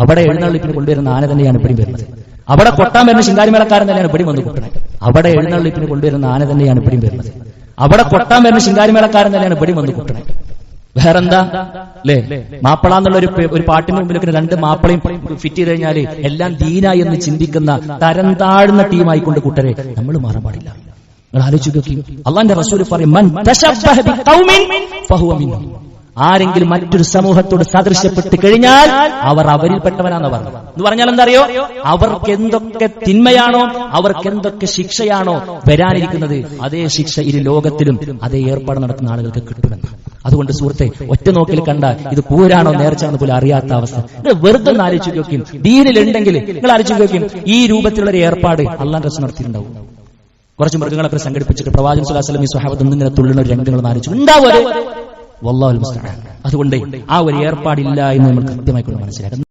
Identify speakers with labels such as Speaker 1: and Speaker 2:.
Speaker 1: അവിടെ എഴുന്നള്ളിപ്പിന് കൊണ്ടുവരുന്ന ആന തന്നെയാണ് ഇപ്പഴും വരുന്നത്. അവിടെ കൊട്ടാൻ വരുന്ന ശിങ്കാരിമേളക്കാരൻ തന്നെയാണ് ഇപ്പഴും വന്ന് കുട്ടണത് അവിടെ എഴുന്നള്ളിപ്പിന് കൊണ്ടുവരുന്ന ആന തന്നെയാണ് ഇപ്പഴും വരുന്നത്. അവിടെ കൊട്ടാൻ വരുന്ന ശിങ്കാരിമേളക്കാരൻ തന്നെയാണ് ഇപ്പഴും വന്ന് കുട്ടണത് വേറെന്താ? അല്ലേ മാപ്പിള എന്നുള്ള ഒരു ഒരു പാട്ടിന് മുമ്പിലൊക്കെ രണ്ട് മാപ്പിളയും ഫിറ്റ് ചെയ്ത് കഴിഞ്ഞാൽ എല്ലാം ദീന എന്ന് ചിന്തിക്കുന്ന തരം താഴ്ന്ന ടീമായിക്കൊണ്ട് കൂട്ടരെ നമ്മൾ മാറാൻ പാടില്ല. നിങ്ങൾ ആലോചിച്ച് നോക്കി. അള്ളാന്റെ റസൂൽ പറയും ആരെങ്കിലും മറ്റൊരു സമൂഹത്തോട് സദൃശ്യപ്പെട്ട് കഴിഞ്ഞാൽ അവർ അവരിൽപ്പെട്ടവനാന്ന് പറഞ്ഞു. എന്ന് പറഞ്ഞാൽ എന്തറിയോ? അവർക്ക് എന്തൊക്കെ തിന്മയാണോ അവർക്ക് എന്തൊക്കെ ശിക്ഷയാണോ വരാനിരിക്കുന്നത് അതേ ശിക്ഷ ഇരു ലോകത്തിലും അതേ ഏർപ്പാട് നടത്തുന്ന ആളുകൾക്ക് കിട്ടുമെന്ന്. അതുകൊണ്ട് സുഹൃത്തെ ഒറ്റ നോക്കിൽ കണ്ട ഇത് പൂരാണോ നേർച്ചാണെന്ന് പോലും അറിയാത്ത അവസ്ഥ. വെറുതെ ഒന്ന് ആലോചിച്ച് നോക്കും. ദീനിലുണ്ടെങ്കിൽ നിങ്ങൾ ആലോചിച്ച് നോക്കും. ഈ രൂപത്തിലുള്ള ഒരു ഏർപ്പാട് അള്ളാൻ റസ് നടത്തിയിട്ടുണ്ടാവും. കുറച്ച് മൃഗങ്ങളൊക്കെ സംഘടിപ്പിച്ചിട്ട് പ്രവാചകൻ സുലാസ്ലം ഈ സ്വഹാബത്ത് ഇങ്ങനെ തുള്ളുന്ന ഒരു രംഗങ്ങൾ ആലോചിച്ചു ഉണ്ടാവും വല്ലാഹുൽ മുസ്തആൻ. അതുകൊണ്ട് ആ ഒരു ഏർപ്പാടില്ല എന്ന് നമ്മൾ കൃത്യമായി കൊണ്ട് മനസ്സിലാക്കണം